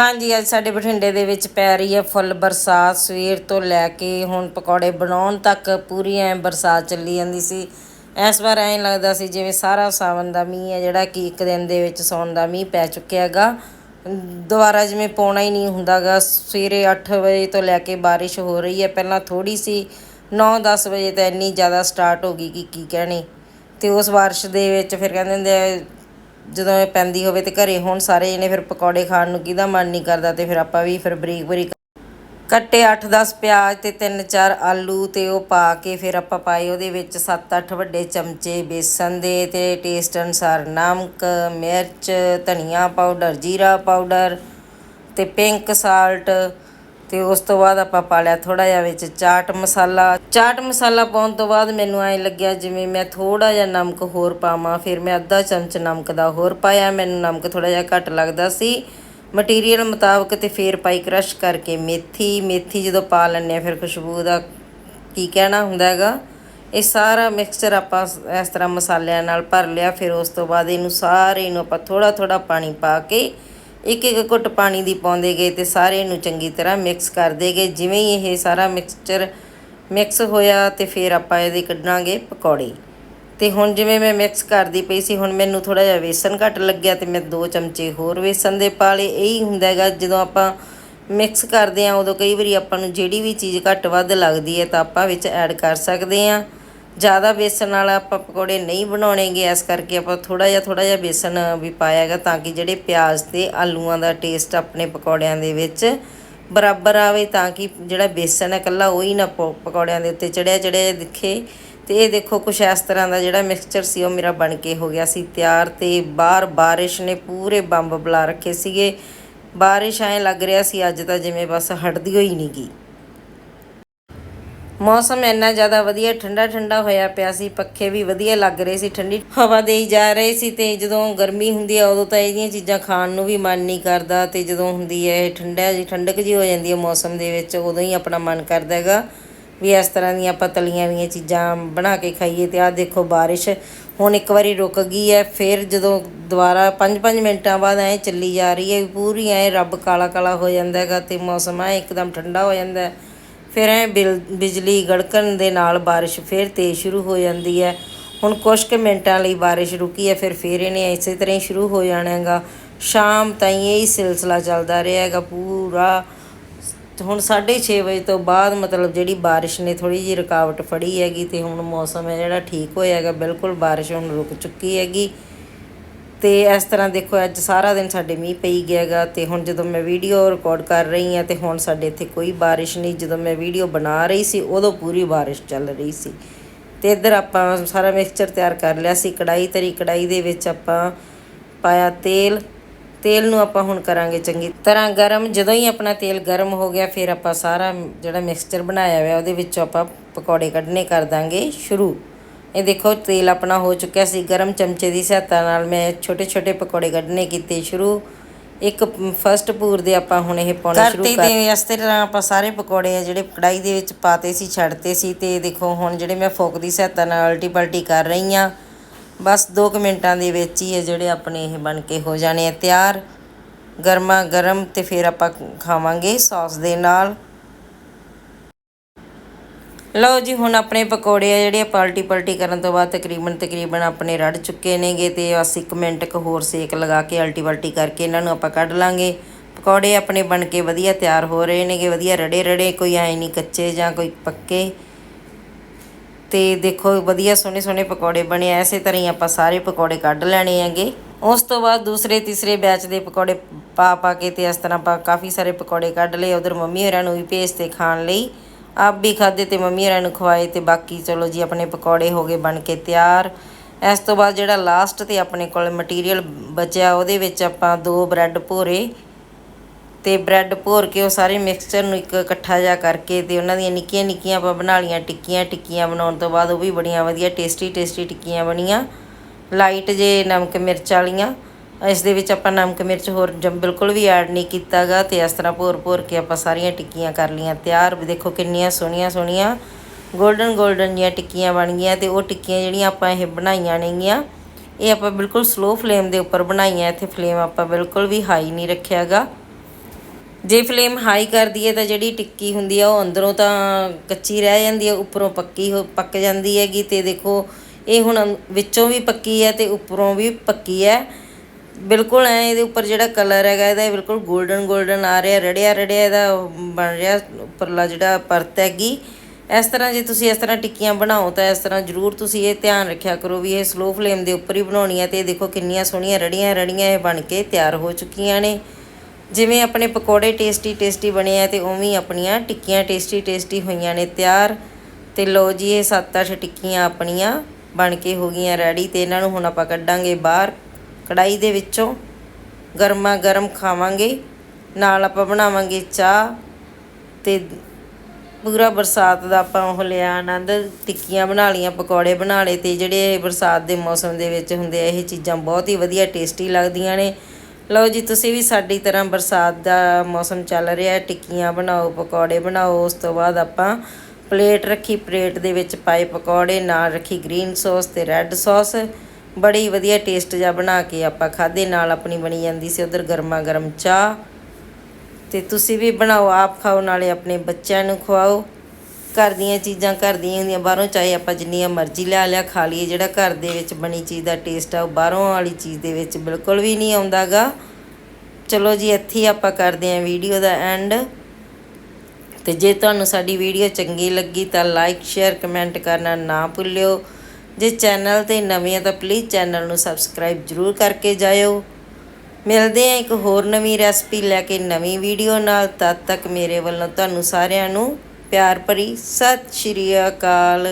ਹਾਂਜੀ, ਅੱਜ ਸਾਡੇ ਬਠਿੰਡੇ ਦੇ ਵਿੱਚ ਪੈ ਰਹੀ ਹੈ ਫੁੱਲ ਬਰਸਾਤ। ਸਵੇਰ ਤੋਂ ਲੈ ਕੇ ਹੁਣ ਪਕੌੜੇ ਬਣਾਉਣ ਤੱਕ ਪੂਰੀ ਐ ਬਰਸਾਤ ਚੱਲੀ ਜਾਂਦੀ ਸੀ। ਇਸ ਵਾਰ ਐਂ ਲੱਗਦਾ ਸੀ ਜਿਵੇਂ ਸਾਰਾ ਸਾਵਨ ਦਾ ਮੀਂਹ ਹੈ, ਜਿਹੜਾ ਕਿ ਇੱਕ ਦਿਨ ਦੇ ਵਿੱਚ ਸੌਣ ਦਾ ਮੀਂਹ ਪੈ ਚੁੱਕਿਆ ਹੈਗਾ। ਦੁਬਾਰਾ ਜਿਵੇਂ ਪਾਉਣਾ ਹੀ ਨਹੀਂ ਹੁੰਦਾਗਾ ਸਵੇਰੇ 8 ਵਜੇ ਤੋਂ ਲੈ ਕੇ ਬਾਰਿਸ਼ ਹੋ ਰਹੀ ਹੈ। ਪਹਿਲਾਂ ਥੋੜੀ ਸੀ 9-10 ਵਜੇ ਤਾਂ ਇੰਨੀ ਜ਼ਿਆਦਾ ਸਟਾਰਟ ਹੋ ਗਈ ਕਿ ਕੀ ਕਹਿਣੀ। ਤੇ ਉਸ ਬਾਰਿਸ਼ ਦੇ ਵਿੱਚ ਫਿਰ ਕਹਿੰਦੇ ਹੁੰਦੇ ਆ ਜਦੋਂ ਇਹ ਪੈਂਦੀ ਹੋਵੇ ਤੇ ਘਰੇ ਹੋਣ ਸਾਰੇ ਜਣੇ ਫਿਰ ਪਕੌੜੇ ਖਾਣ ਨੂੰ ਕਿਹਦਾ ਮਨ ਨਹੀਂ ਕਰਦਾ ਤੇ ਫਿਰ ਆਪਾਂ ਵੀ ਫਿਰ ਬਰੀਕ ਬਰੀਕ ਕੱਟੇ 8-10 ਪਿਆਜ਼ ਤੇ 3-4 ਆਲੂ ਤੇ ਉਹ ਪਾ ਕੇ ਫਿਰ ਆਪਾਂ ਪਾਏ ਉਹਦੇ ਵਿੱਚ 7-8 ਵੱਡੇ ਚਮਚੇ ਬੇਸਨ ਦੇ ਤੇ ਟੇਸਟ ਅਨੁਸਾਰ ਨਮਕ, ਮਿਰਚ, ਧਨੀਆ ਪਾਊਡਰ ਜੀਰਾ ਪਾਊਡਰ ਤੇ ਪਿੰਕ ਸਾਲਟ ਤੇ ਉਸ ਤੋਂ ਬਾਅਦ ਆਪਾਂ ਪਾ ਲਿਆ ਥੋੜਾ ਜਿਹਾ ਵਿੱਚ ਚਾਟ ਮਸਾਲਾ। ਚਾਟ ਮਸਾਲਾ ਪਾਉਣ ਤੋਂ ਬਾਅਦ ਮੈਨੂੰ ਐਂ ਲੱਗਿਆ ਜਿਵੇਂ ਮੈਂ ਥੋੜਾ ਜਿਹਾ ਨਮਕ ਹੋਰ ਪਾਵਾਂ, ਫਿਰ ਮੈਂ ਅੱਧਾ ਚਮਚ ਨਮਕ ਦਾ ਹੋਰ ਪਾਇਆ। ਮੈਨੂੰ ਨਮਕ ਥੋੜਾ ਜਿਹਾ ਘੱਟ ਲੱਗਦਾ ਸੀ। ਮਟੀਰੀਅਲ ਮੁਤਾਬਕ ਤੇ ਫੇਰ ਪਾਈ ਕ੍ਰਸ਼ ਕਰਕੇ ਮੇਥੀ ਮੇਥੀ ਜਦੋਂ ਪਾ ਲੈਂਦੇ ਆ ਫਿਰ ਖੁਸ਼ਬੂ ਦਾ ਕੀ ਕਹਿਣਾ ਹੁੰਦਾ ਹੈਗਾ? ਇਹ ਸਾਰਾ ਮਿਕਸਚਰ ਆਪਾਂ ਇਸ ਤਰ੍ਹਾਂ ਮਸਾਲਿਆਂ ਨਾਲ ਭਰ ਲਿਆ। ਫਿਰ ਉਸ ਤੋਂ ਬਾਅਦ ਇਹਨੂੰ ਸਾਰੇ ਨੂੰ ਆਪਾਂ ਥੋੜਾ ਥੋੜਾ ਪਾਣੀ ਪਾ ਕੇ ਇੱਕ ਇੱਕ ਘੁੱਟ ਪਾਣੀ ਦੀ ਪਾਉਂਦੇ ਗਏ ਤੇ ਸਾਰੇ ਨੂੰ ਚੰਗੀ ਤਰ੍ਹਾਂ ਮਿਕਸ ਕਰਦੇ ਗਏ। ਜਿਵੇਂ ਹੀ ਇਹ ਸਾਰਾ ਮਿਕਸਚਰ ਮਿਕਸ ਹੋਇਆ ਤੇ ਫਿਰ ਆਪਾਂ ਇਹਦੇ ਕੱਢਾਂਗੇ ਪਕੌੜੇ। ਤੇ ਹੁਣ ਜਿਵੇਂ ਮੈਂ ਮਿਕਸ ਕਰਦੀ ਪਈ ਸੀ, ਹੁਣ ਮੈਨੂੰ ਥੋੜਾ ਜਿਹਾ ਵੇਸਣ ਘੱਟ ਲੱਗਿਆ ਤੇ ਮੈਂ ਦੋ ਚਮਚੇ ਹੋਰ ਵੇਸਣ ਦੇ ਪਾ ਲਏ। ਇਹੀ ਹੁੰਦਾ ਹੈਗਾ, ਜਦੋਂ ਆਪਾਂ ਮਿਕਸ ਕਰਦੇ ਆ ਉਦੋਂ ਕਈ ਵਾਰੀ ਆਪਾਂ ਨੂੰ ਜਿਹੜੀ ਵੀ ਚੀਜ਼ ਘੱਟ ਵੱਧ ਲੱਗਦੀ ਹੈ ਤਾਂ ਆਪਾਂ ਵਿੱਚ ਐਡ ਕਰ ਸਕਦੇ ਆ ਜ਼ਿਆਦਾ ਬੇਸਨ ਵਾਲਾ ਆਪਾਂ ਪਕੌੜੇ ਨਹੀਂ ਬਣਾਉਣੇਗੇ, ਇਸ ਕਰਕੇ ਆਪਾਂ ਥੋੜਾ ਜਿਹਾ ਥੋੜਾ ਜਿਹਾ ਬੇਸਨ ਵੀ ਪਾਇਆ ਹੈਗਾ ਤਾਂ ਕਿ ਜਿਹੜੇ ਪਿਆਜ਼ ਤੇ ਆਲੂਆਂ ਦਾ ਟੇਸਟ ਆਪਣੇ ਪਕੌੜਿਆਂ ਦੇ ਵਿੱਚ ਬਰਾਬਰ ਆਵੇ ਤਾਂ ਕਿ ਜਿਹੜਾ ਬੇਸਨ ਹੈ ਕੱਲਾ ਉਹ ਹੀ ਨਾ ਪਕੌੜਿਆਂ ਦੇ ਉੱਤੇ ਚੜਿਆ ਚੜਿਆ ਦਿਖੇ। ਤੇ ਇਹ ਦੇਖੋ ਕੁਛ ਇਸ ਤਰ੍ਹਾਂ ਦਾ ਜਿਹੜਾ ਮਿਕਸਚਰ ਸੀ ਉਹ ਮੇਰਾ ਬਣ ਕੇ ਹੋ ਗਿਆ ਸੀ ਤਿਆਰ ਤੇ ਬਾਹਰ ਬਾਰਿਸ਼ ਨੇ ਪੂਰੇ ਬੰਬ ਬੁਲਾ ਰੱਖੇ ਸੀਗੇ। ਬਾਰਿਸ਼ ਐਂ ਲੱਗ ਰਿਹਾ ਸੀ, ਅੱਜ ਤਾਂ ਜਿਵੇਂ ਬਸ ਹਟਦੀ ਹੋਈ ਨਹੀਂ ਗੀ ਮੌਸਮ ਇੰਨਾ ਜ਼ਿਆਦਾ ਵਧੀਆ, ਠੰਡਾ ਠੰਡਾ ਹੋਇਆ ਪਿਆ ਸੀ, ਪੱਖੇ ਵੀ ਵਧੀਆ ਲੱਗ ਰਹੇ ਸੀ, ਠੰਡੀ ਹਵਾ ਦੇਈ ਜਾ ਰਹੇ ਸੀ ਤੇ ਜਦੋਂ ਗਰਮੀ ਹੁੰਦੀ ਆ, ਉਦੋਂ ਤਾਂ ਇਹਦੀਆਂ ਚੀਜ਼ਾਂ ਖਾਣ ਨੂੰ ਵੀ ਮਨ ਨਹੀਂ ਕਰਦਾ ਤੇ ਜਦੋਂ ਹੁੰਦੀ ਹੈ ਇਹ ਠੰਡਾ ਜੀ, ਠੰਡਕ ਜੀ ਹੋ ਜਾਂਦੀ ਹੈ ਮੌਸਮ ਦੇ ਵਿੱਚ, ਉਦੋਂ ਹੀ ਆਪਣਾ ਮਨ ਕਰਦਾ ਹੈਗਾ ਵੀ ਇਸ ਤਰ੍ਹਾਂ ਦੀਆਂ ਆਪਾਂ ਤਲੀਆਂ ਵੀਆਂ ਚੀਜ਼ਾਂ ਬਣਾ ਕੇ ਖਾਈਏ ਤੇ ਆਹ ਦੇਖੋ ਬਾਰਿਸ਼ ਹੁਣ ਇੱਕ ਵਾਰੀ ਰੁਕ ਗਈ ਹੈ, ਫਿਰ ਜਦੋਂ ਦੁਬਾਰਾ 5-5 ਮਿੰਟਾਂ ਬਾਅਦ ਐ ਚੱਲੀ ਜਾ ਰਹੀ ਹੈ, ਪੂਰੀ ਐ ਰੱਬ ਕਾਲਾ ਕਾਲਾ ਹੋ ਜਾਂਦਾ ਹੈਗਾ ਤੇ ਮੌਸਮ ਐ ਇੱਕਦਮ ਠੰਡਾ ਹੋ ਜਾਂਦਾ ਹੈ। ਫਿਰ ਐ ਬਿਜਲੀ ਗੜਕਣ ਦੇ ਨਾਲ ਬਾਰਿਸ਼ ਫਿਰ ਤੇਜ਼ ਸ਼ੁਰੂ ਹੋ ਜਾਂਦੀ ਹੈ। ਹੁਣ ਕੁਝ ਕੁ ਮਿੰਟਾਂ ਲਈ ਬਾਰਿਸ਼ ਰੁਕੀ ਹੈ, ਫਿਰ ਫਿਰ ਇਹਨੇ ਇਸੇ ਤਰ੍ਹਾਂ ਹੀ ਸ਼ੁਰੂ ਹੋ ਜਾਣਾ ਹੈਗਾ। ਸ਼ਾਮ ਤਾਈਂ ਇਹ ਹੀ ਸਿਲਸਿਲਾ ਚੱਲਦਾ ਰਿਹਾ ਹੈਗਾ ਪੂਰਾ। ਤੇ ਹੁਣ 6:30 ਵਜੇ ਤੋਂ ਬਾਅਦ ਮਤਲਬ ਜਿਹੜੀ ਬਾਰਿਸ਼ ਨੇ ਥੋੜੀ ਜਿਹੀ ਰੁਕਾਵਟ ਫੜੀ ਹੈਗੀ ਤੇ ਹੁਣ ਮੌਸਮ ਹੈ ਜਿਹੜਾ ਠੀਕ ਹੋਇਆ ਹੈਗਾ, ਬਿਲਕੁਲ ਬਾਰਿਸ਼ ਹੁਣ ਰੁਕ ਚੁੱਕੀ ਹੈਗੀ। ਤੇ ਇਸ ਤਰ੍ਹਾਂ ਦੇਖੋ ਅੱਜ ਸਾਰਾ ਦਿਨ ਸਾਡੇ ਮੀਂਹ ਪਈ ਗਿਆ ਹੈਗਾ ਤੇ ਹੁਣ ਜਦੋਂ ਮੈਂ ਵੀਡੀਓ ਰਿਕਾਰਡ ਕਰ ਰਹੀ ਹਾਂ ਤੇ ਹੁਣ ਸਾਡੇ ਇੱਥੇ ਕੋਈ ਬਾਰਿਸ਼ ਨਹੀਂ। ਜਦੋਂ ਮੈਂ ਵੀਡੀਓ ਬਣਾ ਰਹੀ ਸੀ, ਉਦੋਂ ਪੂਰੀ ਬਾਰਿਸ਼ ਚੱਲ ਰਹੀ ਸੀ। ਤੇ ਇੱਧਰ ਆਪਾਂ ਸਾਰਾ ਮਿਕਸਚਰ ਤਿਆਰ ਕਰ ਲਿਆ ਸੀ। ਕੜਾਈ ਤਰੀ ਕੜਾਈ ਦੇ ਵਿੱਚ ਆਪਾਂ ਪਾਇਆ ਤੇਲ। ਤੇਲ ਨੂੰ ਆਪਾਂ ਹੁਣ ਕਰਾਂਗੇ ਚੰਗੀ ਤਰ੍ਹਾਂ ਗਰਮ। ਜਦੋਂ ਹੀ ਆਪਣਾ ਤੇਲ ਗਰਮ ਹੋ ਗਿਆ, ਫਿਰ ਆਪਾਂ ਸਾਰਾ ਜਿਹੜਾ ਮਿਕਸਚਰ ਬਣਾਇਆ ਹੋਇਆ, ਉਹਦੇ ਵਿੱਚੋਂ ਆਪਾਂ ਪਕੌੜੇ ਕੱਢਣੇ ਕਰ ਦਾਂਗੇ ਸ਼ੁਰੂ। ਇਹ ਦੇਖੋ ਤੇਲ ਆਪਣਾ ਹੋ ਚੁੱਕਿਆ ਸੀ। ਗਰਮ ਚਮਚੇ ਦੀ ਸਹਾਇਤਾ ਨਾਲ ਮੈਂ ਛੋਟੇ ਛੋਟੇ ਪਕੌੜੇ ਕੱਢਣੇ ਕੀਤੇ ਸ਼ੁਰੂ। ਇੱਕ ਫਸਟ ਪੂਰ ਦੇ ਆਪਾਂ ਹੁਣ ਇਹ ਪਾਉਣੇ ਸ਼ੁਰੂ ਕਰ ਤੇ ਇਸ ਤਰ੍ਹਾਂ ਆਪਾਂ ਸਾਰੇ ਪਕੌੜੇ ਆ ਜਿਹੜੇ ਕੜਾਈ ਦੇ ਵਿੱਚ ਪਾਤੇ ਸੀ ਛੱਡਤੇ ਸੀ ਤੇ ਦੇਖੋ ਹੁਣ ਜਿਹੜੇ ਮੈਂ ਫੋਕ ਦੀ ਸਹਾਇਤਾ ਨਾਲ ਉਲਟੀ ਪਲਟੀ ਕਰ ਰਹੀ ਆ ਬਸ 2 ਮਿੰਟਾਂ ਦੇ ਵਿੱਚ ਹੀ ਇਹ ਜਿਹੜੇ ਆਪਣੇ ਇਹ ਬਣ ਕੇ ਹੋ ਜਾਣੇ ਆ ਤਿਆਰ। ਗਰਮਾ ਗਰਮ ਤੇ ਫਿਰ ਆਪਾਂ ਖਾਵਾਂਗੇ ਸੌਸ ਦੇ ਨਾਲ। ਲਓ ਜੀ, ਹੁਣ ਆਪਣੇ ਪਕੌੜੇ ਆ ਜਿਹੜੇ ਪਲਟੀ ਪਲਟੀ ਕਰਨ ਤੋਂ ਬਾਅਦ ਤਕਰੀਬਨ ਤਕਰੀਬਨ ਆਪਣੇ ਰੜ ਚੁੱਕੇ ਨੇਗੇ ਤੇ ਅਸੀਂ 1 ਮਿੰਟ ਕ ਹੋਰ ਸੇਕ ਲਗਾ ਕੇ ਅਲਟੀ ਪਲਟੀ ਕਰਕੇ ਇਹਨਾਂ ਨੂੰ ਆਪਾਂ ਕੱਢ ਲਾਂਗੇ। ਪਕੌੜੇ ਆਪਣੇ ਬਣ ਕੇ ਵਧੀਆ ਤਿਆਰ ਹੋ ਰਹੇ ਨੇਗੇ, ਵਧੀਆ ਰੜੇ ਰੜੇ ਕੋਈ ਐ ਨਹੀਂ ਕੱਚੇ ਜਾਂ ਕੋਈ ਪੱਕੇ। ਤੇ ਦੇਖੋ, ਵਧੀਆ ਸੋਹਣੇ ਸੋਹਣੇ ਪਕੌੜੇ ਬਣੇ ਆ ਐਸੇ ਤਰ੍ਹਾਂ ਹੀ ਆਪਾਂ ਸਾਰੇ ਪਕੌੜੇ ਕੱਢ ਲੈਣੇ ਹੈਗੇ। ਉਸ ਤੋਂ ਬਾਅਦ ਦੂਸਰੇ, ਤੀਸਰੇ ਬੈਚ ਦੇ ਪਕੌੜੇ ਪਾ ਪਾ ਕੇ ਤੇ ਇਸ ਤਰ੍ਹਾਂ ਆਪਾਂ ਕਾਫੀ ਸਾਰੇ ਪਕੌੜੇ ਕੱਢ ਲਏ, ਉਧਰ ਮੰਮੀ ਹੋਰਾਂ ਨੂੰ ਵੀ ਭੇਜਤੇ ਖਾਣ ਲਈ। ਆਪ ਵੀ ਖਾਦੇ ਤੇ ਮੰਮੀ ਹੋਰਾਂ ਨੂੰ ਖਵਾਏ ਤੇ ਬਾਕੀ ਚਲੋ ਜੀ ਆਪਣੇ ਪਕੌੜੇ ਹੋ ਗਏ, ਬਣ ਕੇ ਤਿਆਰ। ਇਸ ਤੋਂ ਬਾਅਦ ਜਿਹੜਾ ਲਾਸਟ ਤੇ ਆਪਣੇ ਕੋਲ ਮਟੀਰੀਅਲ ਬਚਿਆ, ਉਹਦੇ ਵਿੱਚ ਆਪਾਂ ਦੋ ਬ੍ਰੈਡ ਭੋਰੇ ਤੇ ਬ੍ਰੈਡ ਭੋਰ ਕੇ ਉਹ ਸਾਰੇ ਮਿਕਸਚਰ ਨੂੰ ਇੱਕ ਇਕੱਠਾ ਜਿਹਾ ਕਰਕੇ ਤੇ ਉਹਨਾਂ ਦੀਆਂ ਨਿੱਕੀਆਂ ਨਿੱਕੀਆਂ ਆਪਾਂ ਬਣਾ ਲੀਆਂ ਟਿੱਕੀਆਂ ਟਿੱਕੀਆਂ ਬਣਾਉਣ ਤੋਂ ਬਾਅਦ ਉਹ ਵੀ ਬੜੀਆਂ ਵਧੀਆ ਟੇਸਟੀ ਟੇਸਟੀ ਟਿੱਕੀਆਂ ਬਣੀਆਂ। ਲਾਈਟ ਜੇ ਨਮਕ ਮਿਰਚ ਵਾਲੀਆਂ। ਇਸ ਦੇ ਵਿੱਚ ਆਪਾਂ ਨਮਕ, ਮਿਰਚ ਹੋਰ ਜਮ ਬਿਲਕੁਲ ਵੀ ਐਡ ਨਹੀਂ ਕੀਤਾਗਾ ਤੇ ਇਸ ਤਰ੍ਹਾਂ ਭੋਰ ਭੋਰ ਕੇ ਆਪਾਂ ਸਾਰੀਆਂ ਟਿੱਕੀਆਂ ਕਰ ਲੀਆਂ ਤਿਆਰ ਦੇਖੋ ਕਿੰਨੀਆਂ ਸੋਹਣੀਆਂ ਸੋਹਣੀਆਂ 골ਡਨ 골ਡਨ ਜੀਆਂ ਟਿੱਕੀਆਂ ਬਣ ਗਈਆਂ ਤੇ ਉਹ ਟਿੱਕੀਆਂ ਜਿਹੜੀਆਂ ਆਪਾਂ ਇਹ ਬਣਾਈਆਂ ਨੇਗੀਆਂ, ਇਹ ਆਪਾਂ ਬਿਲਕੁਲ ਸਲੋ ਫਲੇਮ ਦੇ ਉੱਪਰ ਬਣਾਈਆਂ। ਇੱਥੇ ਫਲੇਮ ਆਪਾਂ ਬਿਲਕੁਲ ਵੀ ਹਾਈ ਨਹੀਂ ਰੱਖਿਆਗਾ। ਜੇ ਫਲੇਮ ਹਾਈ ਕਰ ਦਈਏ ਤਾਂ ਜਿਹੜੀ ਟਿੱਕੀ ਹੁੰਦੀ ਆ ਉਹ ਅੰਦਰੋਂ ਤਾਂ ਕੱਚੀ ਰਹਿ ਜਾਂਦੀ ਹੈ ਉੱਪਰੋਂ ਪੱਕੀ ਹੋ, ਪੱਕ ਜਾਂਦੀ ਹੈਗੀ ਤੇ ਦੇਖੋ ਇਹ ਹੁਣ ਵਿੱਚੋਂ ਵੀ ਪੱਕੀ ਹੈ ਤੇ ਉੱਪਰੋਂ ਵੀ ਪੱਕੀ ਹੈ ਬਿਲਕੁਲ ਐ, ਇਹਦੇ ਉੱਪਰ ਜਿਹੜਾ ਕਲਰ ਹੈਗਾ, ਇਹਦਾ ਇਹ ਬਿਲਕੁਲ 골ਡਨ 골ਡਨ ਆ ਰਿਹਾ, ਰੜਿਆ ਰੜਿਆ ਇਹਦਾ ਬਣ ਰਿਹਾ, ਉੱਪਰਲਾ ਜਿਹੜਾ ਪਰਤ ਹੈਗੀ। ਇਸ ਤਰ੍ਹਾਂ ਜੇ ਤੁਸੀਂ ਇਸ ਤਰ੍ਹਾਂ ਟਿੱਕੀਆਂ ਬਣਾਓ, ਤਾਂ ਇਸ ਤਰ੍ਹਾਂ ਜ਼ਰੂਰ ਤੁਸੀਂ ਇਹ ਧਿਆਨ ਰੱਖਿਆ ਕਰੋ ਵੀ ਇਹ ਸਲੋ ਫਲੇਮ ਦੇ ਉੱਪਰ ਹੀ ਬਣਾਉਣੀ ਹੈ, ਤੇ ਇਹ ਦੇਖੋ ਕਿੰਨੀਆਂ ਸੋਹਣੀਆਂ ਰੜੀਆਂ ਰੜੀਆਂ ਇਹ ਬਣ ਕੇ ਤਿਆਰ ਹੋ ਚੁੱਕੀਆਂ ਨੇ। ਜਿਵੇਂ ਆਪਣੇ ਪਕੌੜੇ ਟੇਸਟੀ ਟੇਸਟੀ ਬਣੇ ਆ, ਤੇ ਉਵੇਂ ਆਪਣੀਆਂ ਟਿੱਕੀਆਂ ਟੇਸਟੀ ਟੇਸਟੀ ਹੋਈਆਂ ਨੇ ਤਿਆਰ। ਤੇ ਲੋ ਜੀ, ਇਹ 7-8 ਟਿੱਕੀਆਂ ਆਪਣੀਆਂ ਬਣ ਕੇ ਹੋ ਗਈਆਂ ਰੈਡੀ ਤੇ ਇਹਨਾਂ ਨੂੰ ਹੁਣ ਆਪਾਂ ਕੱਢਾਂਗੇ ਬਾਹਰ। ਕੜਾਈ ਦੇ ਵਿੱਚੋਂ ਗਰਮਾ ਗਰਮ ਖਾਵਾਂਗੇ। ਨਾਲ ਆਪਾਂ ਬਣਾਵਾਂਗੇ ਚਾਹ ਤੇ ਪੂਰਾ ਬਰਸਾਤ ਦਾ ਆਪਾਂ ਉਹ ਲਿਆ ਆਨੰਦ, ਟਿੱਕੀਆਂ ਬਣਾ ਲੀਆਂ ਪਕੌੜੇ ਬਣਾ ਲਏ ਤੇ ਜਿਹੜੇ ਇਹ ਬਰਸਾਤ ਦੇ ਮੌਸਮ ਦੇ ਵਿੱਚ ਹੁੰਦੇ ਆ, ਇਹ ਚੀਜ਼ਾਂ ਬਹੁਤ ਹੀ ਵਧੀਆ ਟੇਸਟੀ ਲੱਗਦੀਆਂ ਨੇ। ਲਓ ਜੀ, ਤੁਸੀਂ ਵੀ ਸਾਡੀ ਤਰ੍ਹਾਂ ਬਰਸਾਤ ਦਾ ਮੌਸਮ ਚੱਲ ਰਿਹਾ ਹੈ। ਟਿੱਕੀਆਂ ਬਣਾਓ, ਪਕੌੜੇ ਬਣਾਓ, ਉਸ ਤੋਂ ਬਾਅਦ ਆਪਾਂ ਪਲੇਟ ਰੱਖੀ, ਪਲੇਟ ਦੇ ਵਿੱਚ ਪਾਏ ਪਕੌੜੇ, ਨਾਲ ਰੱਖੀ ਗ੍ਰੀਨ ਸੌਸ ਤੇ ਰੈੱਡ ਸੌਸ। ਬੜੀ ਵਧੀਆ ਟੇਸਟ ਜਿਹਾ ਬਣਾ ਕੇ ਆਪਾਂ ਖਾਦੇ ਨਾਲ ਆਪਣੀ ਬਣੀ ਜਾਂਦੀ ਸੀ ਉਧਰ ਗਰਮਾ ਗਰਮ ਚਾਹ। ਤੇ ਤੁਸੀਂ ਵੀ ਬਣਾਓ, ਆਪ ਖਾਓ, ਨਾਲੇ ਆਪਣੇ ਬੱਚਿਆਂ ਨੂੰ ਖਵਾਓ। ਘਰ ਦੀਆਂ ਚੀਜ਼ਾਂ ਘਰ ਦੀਆਂ ਹੁੰਦੀਆਂ, ਬਾਹਰੋਂ ਚਾਹੇ ਆਪਾਂ ਜਿੰਨੀਆਂ ਮਰਜ਼ੀ ਲਿਆ ਲਿਆ, ਖਾ ਲਈਏ, ਜਿਹੜਾ ਘਰ ਦੇ ਵਿੱਚ ਬਣੀ ਚੀਜ਼ ਦਾ ਟੇਸਟ ਆ, ਉਹ ਬਾਹਰੋਂ ਵਾਲੀ ਚੀਜ਼ ਦੇ ਵਿੱਚ ਬਿਲਕੁਲ ਵੀ ਨਹੀਂ ਆਉਂਦਾਗਾ। ਚਲੋ ਜੀ, ਇੱਥੇ ਹੀ ਆਪਾਂ ਕਰਦੇ ਆਂ ਵੀਡੀਓ ਦਾ ਐਂਡ। ਤੇ ਜੇ ਤੁਹਾਨੂੰ ਸਾਡੀ ਵੀਡੀਓ ਚੰਗੀ ਲੱਗੀ ਤਾਂ ਲਾਈਕ ਸ਼ੇਅਰ ਕਮੈਂਟ ਕਰਨਾ ਨਾ ਭੁੱਲਿਓ। ਜੇ ਚੈਨਲ ਤੇ ਨਵੇਂ ਆ ਤਾਂ ਪਲੀਜ਼ ਚੈਨਲ ਨੂੰ ਸਬਸਕ੍ਰਾਈਬ ਜਰੂਰ ਕਰਕੇ ਜਾਇਓ। ਮਿਲਦੇ ਆ ਇੱਕ ਹੋਰ ਨਵੀਂ ਰੈਸਪੀ ਲੈ ਕੇ ਨਵੀਂ ਵੀਡੀਓ ਨਾਲ। ਤਦ ਤੱਕ ਮੇਰੇ ਵੱਲੋਂ ਤੁਹਾਨੂੰ ਸਾਰਿਆਂ ਨੂੰ ਪਿਆਰ ਭਰੀ। ਸਤਿ ਸ਼੍ਰੀ ਅਕਾਲ।